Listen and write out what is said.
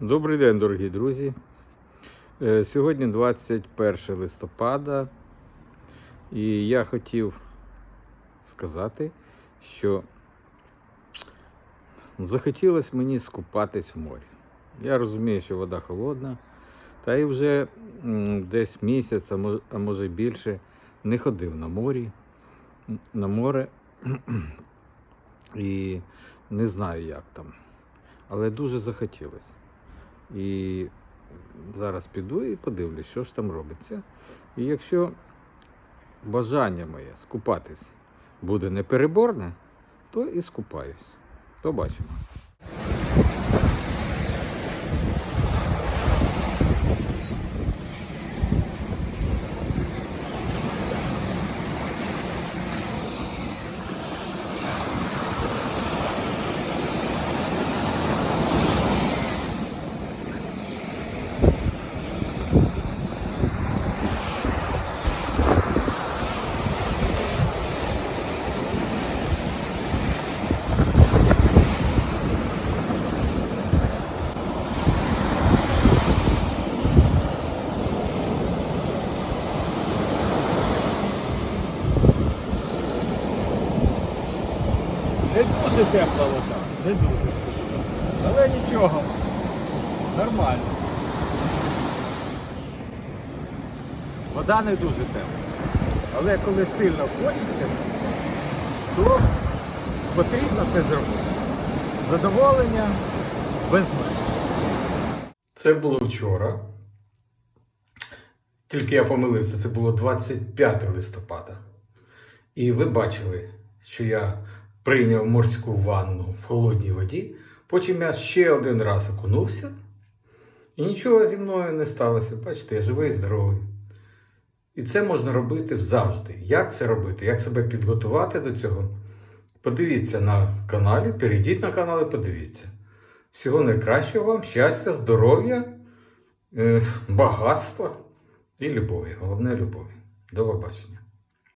Добрий день, дорогі друзі. Е, Сьогодні 21 листопада, і я хотів сказати, що захотілося мені скупатись в морі. Я розумію, що вода холодна, та й вже десь місяць, а мож- а може більше, не ходив на морі, на море і не знаю, як там. Але дуже захотілося. І зараз піду і подивлюсь, що ж там робиться. І якщо бажання моє скупатись буде непереборне, то і скупаюсь. Побачимо. Не дуже тепла вода, не дуже скажу. Але нічого. Нормально. Вода не дуже тепла. Але коли сильно хочеться, то потрібно це зробити. Задоволення без меж. Це було вчора. Тільки я помилився, це було 25 листопада. І ви бачили, що я прийняв морську ванну в холодній воді. Потім я ще один раз окунувся, і нічого зі мною не сталося. Бачите, я живий і здоровий. І це можна робити завжди. Як це робити? Як себе підготувати до цього? Подивіться на каналі, перейдіть на канал і подивіться. Всього найкращого вам, щастя, здоров'я, е, багатства і любові. Головне любові. До побачення.